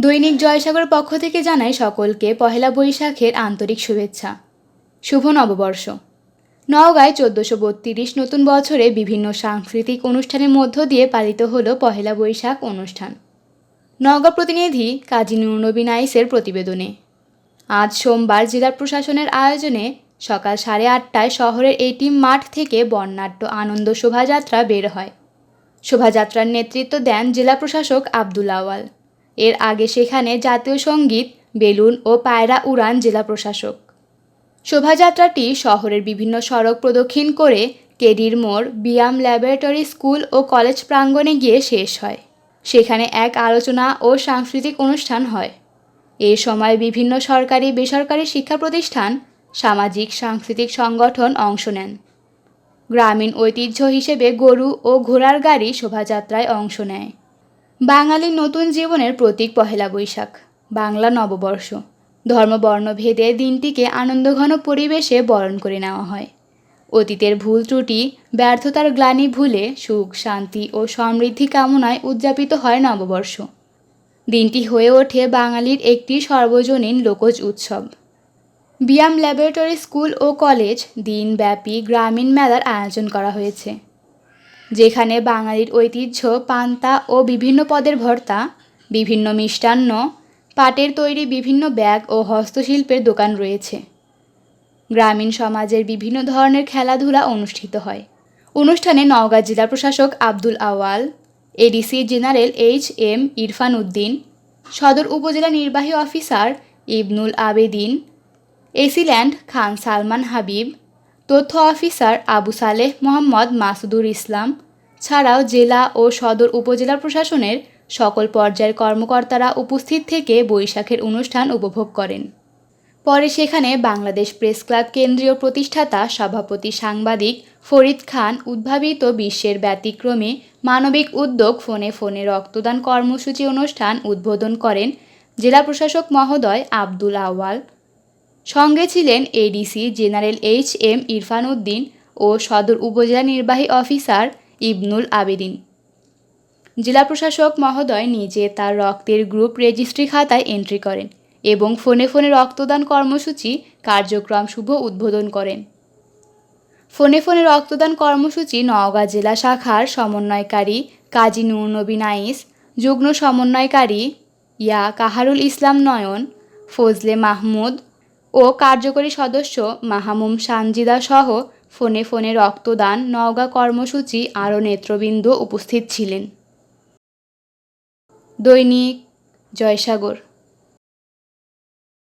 দৈনিক জয়সাগর পক্ষ থেকে জানাই সকলকে পহেলা বৈশাখের আন্তরিক শুভেচ্ছা। শুভ নববর্ষ। নওগাঁয় চোদ্দোশো বত্রিশ নতুন বছরে বিভিন্ন সাংস্কৃতিক অনুষ্ঠানের মধ্য দিয়ে পালিত হল পহেলা বৈশাখ অনুষ্ঠান। নওগাঁ প্রতিনিধি কাজী নুরনবী নাইসের প্রতিবেদনে। আজ সোমবার জেলা প্রশাসনের আয়োজনে সকাল সাড়ে আটটায় শহরের এটিএম মাঠ থেকে বর্ণাঢ্য আনন্দ শোভাযাত্রা বের হয়। শোভাযাত্রার নেতৃত্ব দেন জেলা প্রশাসক আব্দুল আওয়াল। এর আগে সেখানে জাতীয় সংগীত, বেলুন ও পায়রা উড়ান জেলা প্রশাসক। শোভাযাত্রাটি শহরের বিভিন্ন সড়ক প্রদক্ষিণ করে কেডির মোড়, বিয়াম ল্যাবরেটরি স্কুল ও কলেজ প্রাঙ্গণে গিয়ে শেষ হয়। সেখানে এক আলোচনা ও সাংস্কৃতিক অনুষ্ঠান হয়। এ সময় বিভিন্ন সরকারি, বেসরকারি শিক্ষা প্রতিষ্ঠান, সামাজিক, সাংস্কৃতিক সংগঠন অংশ নেন। গ্রামীণ ঐতিহ্য হিসেবে গরু ও ঘোড়ার গাড়ি শোভাযাত্রায় অংশ নেয়। বাঙালির নতুন জীবনের প্রতীক পহেলা বৈশাখ, বাংলা নববর্ষ। ধর্মবর্ণ ভেদে দিনটিকে আনন্দঘন পরিবেশে বরণ করে নেওয়া হয়। অতীতের ভুল ত্রুটি, ব্যর্থতার গ্লানি ভুলে সুখ, শান্তি ও সমৃদ্ধি কামনায় উদযাপিত হয় নববর্ষ। দিনটি হয়ে ওঠে বাঙালির একটি সর্বজনীন লোকজ উৎসব। বিয়াম ল্যাবরেটরি স্কুল ও কলেজ দিনব্যাপী গ্রামীণ মেলার আয়োজন করা হয়েছে। যেখানে বাঙালির ঐতিহ্য, পান্তা ও বিভিন্ন পদের ভর্তা, বিভিন্ন মিষ্টান্ন, পাটের তৈরি বিভিন্ন ব্যাগ ও হস্তশিল্পের দোকান রয়েছে। গ্রামীণ সমাজের বিভিন্ন ধরনের খেলাধুলা অনুষ্ঠিত হয়। অনুষ্ঠানে নওগাঁ জেলা প্রশাসক Abdul Awal, ADC general H M Irfan Uddin, সদর উপজেলা নির্বাহী officer Ibnul Abedin, AC land Khan Salman Habib তথ্য অফিসার আবু সালেহ মোহাম্মদ মাসুদুর ইসলাম ছাড়াও জেলা ও সদর উপজেলা প্রশাসনের সকল পর্যায়ের কর্মকর্তারা উপস্থিত থেকে বৈশাখের অনুষ্ঠান উপভোগ করেন। পরে সেখানে বাংলাদেশ প্রেস ক্লাব কেন্দ্রীয় প্রতিষ্ঠাতা সভাপতি সাংবাদিক ফরিদ খান উদ্ভাবিত বিশ্বের ব্যতিক্রমে মানবিক উদ্যোগ ফোনে ফোনে রক্তদান কর্মসূচি অনুষ্ঠান উদ্বোধন করেন জেলা প্রশাসক মহোদয় আব্দুল আওয়াল সঙ্গে ছিলেন ADC general H M Irfan Uddin ও সদর উপজেলা নির্বাহী অফিসার ইবনুল আবেদিন। জেলা প্রশাসক মহোদয় নিজে তার রক্তের গ্রুপ রেজিস্ট্রি খাতায় এন্ট্রি করেন এবং ফোনে ফোনে রক্তদান কর্মসূচি কার্যক্রম শুভ উদ্বোধন করেন। ফোনে ফোনে রক্তদান কর্মসূচি নওগাঁ জেলা শাখার সমন্বয়কারী কাজী নূরনবী নাইস, যুগ্ম সমন্বয়কারী ইয়া কাহারুল ইসলাম নয়ন, ফজলে মাহমুদ ও কার্যকরী সদস্য মাহামুম সানজিদা সহ ফোনে ফোনে রক্তদান, নওগাঁ কর্মসূচি আরও নেত্রবৃন্দ উপস্থিত ছিলেন। দৈনিক জয়সাগর